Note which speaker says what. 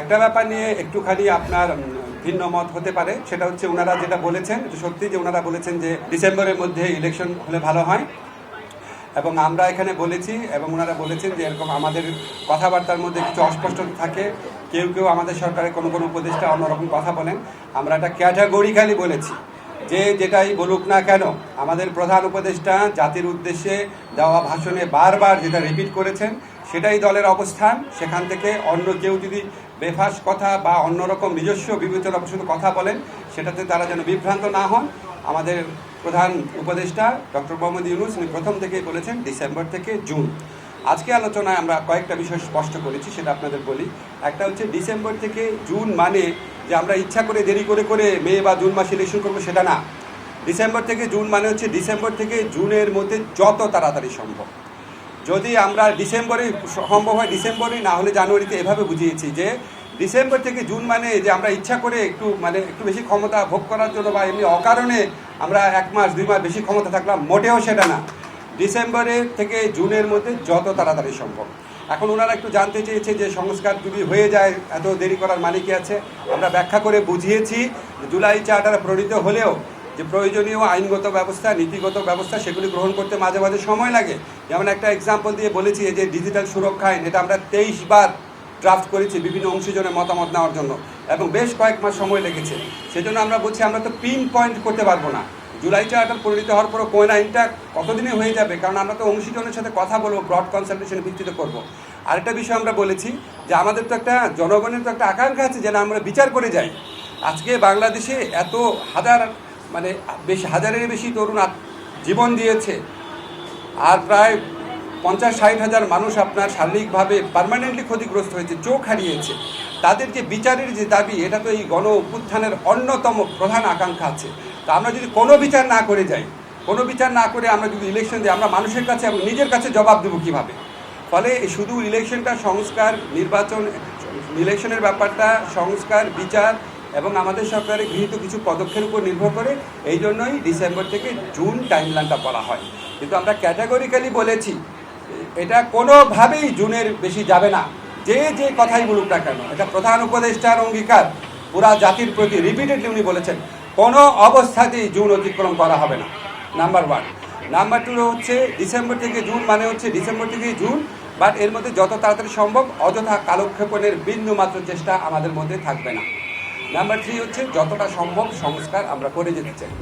Speaker 1: একটা ব্যাপার নিয়ে একটুখানি আপনার ভিন্ন মত হতে পারে, সেটা হচ্ছে ওনারা যেটা বলেছেন সত্যি যে ওনারা বলেছেন যে ডিসেম্বরের মধ্যে ইলেকশন হলে ভালো হয়। এবং আমরা এখানে বলেছি, এবং ওনারা বলেছেন যে এরকম আমাদের কথাবার্তার মধ্যে কিছু অস্পষ্ট থাকে, কেউ কেউ আমাদের সরকারের কোনো কোনো উপদেষ্টা অন্যরকম কথা বলেন। আমরা এটা ক্যাটাগরিক্যালি বলেছি, যে যেটাই বলুক না কেন, আমাদের প্রধান উপদেষ্টা জাতির উদ্দেশ্যে দেওয়া ভাষণে বারবার যেটা রিপিট করেছেন সেটাই দলের অবস্থান। সেখান থেকে অন্য কেউ যদি বেফাস কথা বা অন্যরকম নিজস্ব বিবেচনা প্রসূত কথা বলেন, সেটাতে তারা যেন বিভ্রান্ত না হন। আমাদের প্রধান উপদেষ্টা ডক্টর মোহাম্মদ ইউনুস, উনি প্রথম থেকেই বলেছেন ডিসেম্বর থেকে জুন। আজকে আলোচনায় আমরা কয়েকটা বিষয় স্পষ্ট করেছি, সেটা আপনাদের বলি। একটা হচ্ছে ডিসেম্বর থেকে জুন মানে যে আমরা ইচ্ছা করে দেরি করে করে মে বা জুন মাসে ইলেকশন করব, সেটা না। ডিসেম্বর থেকে জুন মানে হচ্ছে ডিসেম্বর থেকে জুনের মধ্যে যত তাড়াতাড়ি সম্ভব। যদি আমরা ডিসেম্বরে সম্ভব হয় ডিসেম্বরে না হলে জানুয়ারিতে এভাবে বুঝিয়েছি যে ডিসেম্বর থেকে জুন মানে যে আমরা ইচ্ছা করে একটু মানে একটু বেশি ক্ষমতা ভোগ করার জন্য বা এমনি অকারণে আমরা এক মাস, দুই মাস বেশি ক্ষমতা থাকলাম, মোটেও সেটা না। ডিসেম্বরের থেকে জুনের মধ্যে যত তাড়াতাড়ি সম্ভব। এখন ওনারা একটু জানতে চেয়েছে যে সংস্কার যদি হয়ে যায়, এত দেরি করার মানে কি আছে? আমরা ব্যাখ্যা করে বুঝিয়েছি, জুলাই চার্টার প্রণীত হলেও যে প্রয়োজনীয় আইনগত ব্যবস্থা, নীতিগত ব্যবস্থা সেগুলি গ্রহণ করতে মাঝে মাঝে সময় লাগে। যেমন একটা এক্সাম্পল দিয়ে বলেছি যে ডিজিটাল সুরক্ষা আইন, এটা আমরা তেইশ বার ড্রাফট করেছি বিভিন্ন অংশীজনের মতামত নেওয়ার জন্য এবং বেশ কয়েক মাস সময় লেগেছে। সেজন্য আমরা বলছি, আমরা তো পিন পয়েন্ট করতে পারব না। জুলাই চার্টার পরিণত হওয়ার পরও কোন আইনটা কতদিনে হয়ে যাবে? কারণ আমরা তো অংশীজনের সাথে কথা বলব ব্রড কনসালটেশন ভিত্তিতে করব। আরেকটা বিষয় আমরা বলেছি যে আমাদের তো একটা, জনগণের তো একটা আকাঙ্ক্ষা আছে যেন আমরা বিচার করে যাই। আজকে বাংলাদেশে এত হাজার মানে বেশি হাজারের বেশি তরুণ জীবন দিয়েছে। আর প্রায় পঞ্চাশ, ষাট হাজার মানুষ আপনার শারীরিকভাবে পার্মানেন্টলি ক্ষতিগ্রস্ত হয়েছে, চোখ হারিয়েছে। তাদের যে বিচারের যে দাবি, এটা তো এই গণ অভ্যুত্থানের অন্যতম প্রধান আকাঙ্ক্ষা আছে। তা আমরা যদি কোনো বিচার না করে যাই, কোনো বিচার না করে আমরা যদি ইলেকশন দিই, আমরা মানুষের কাছে এবং নিজের কাছে জবাব দেবো কীভাবে? ফলে শুধু ইলেকশনটা সংস্কার, নির্বাচন ইলেকশনের ব্যাপারটা, সংস্কার, বিচার এবং আমাদের সরকারের গৃহীত কিছু পদক্ষেপের উপর নির্ভর করে এই জন্যই ডিসেম্বর থেকে জুন টাইমলাইনটা বলা হয়। কিন্তু আমরা ক্যাটাগরিক্যালি বলেছি, এটা কোনোভাবেই জুনের বেশি যাবে না। যে যে কথাই বলুক না কেন, এটা প্রধান উপদেষ্টার অঙ্গীকার, পুরা জাতির প্রতি রিপিটেডলি উনি বলেছেন, কোনো অবস্থাতেই জুন অতিক্রম করা হবে না। নাম্বার ওয়ান নাম্বার টু হচ্ছে ডিসেম্বর থেকে জুন মানে হচ্ছে ডিসেম্বর থেকে জুন বাট এর মধ্যে যত তাড়াতাড়ি সম্ভব অযথা কালক্ষেপণের বিন্দু মাত্র চেষ্টা আমাদের মধ্যে থাকবে না। নাম্বার থ্রি হচ্ছে যতটা সম্ভব সংস্কার আমরা করে যেতে চাই।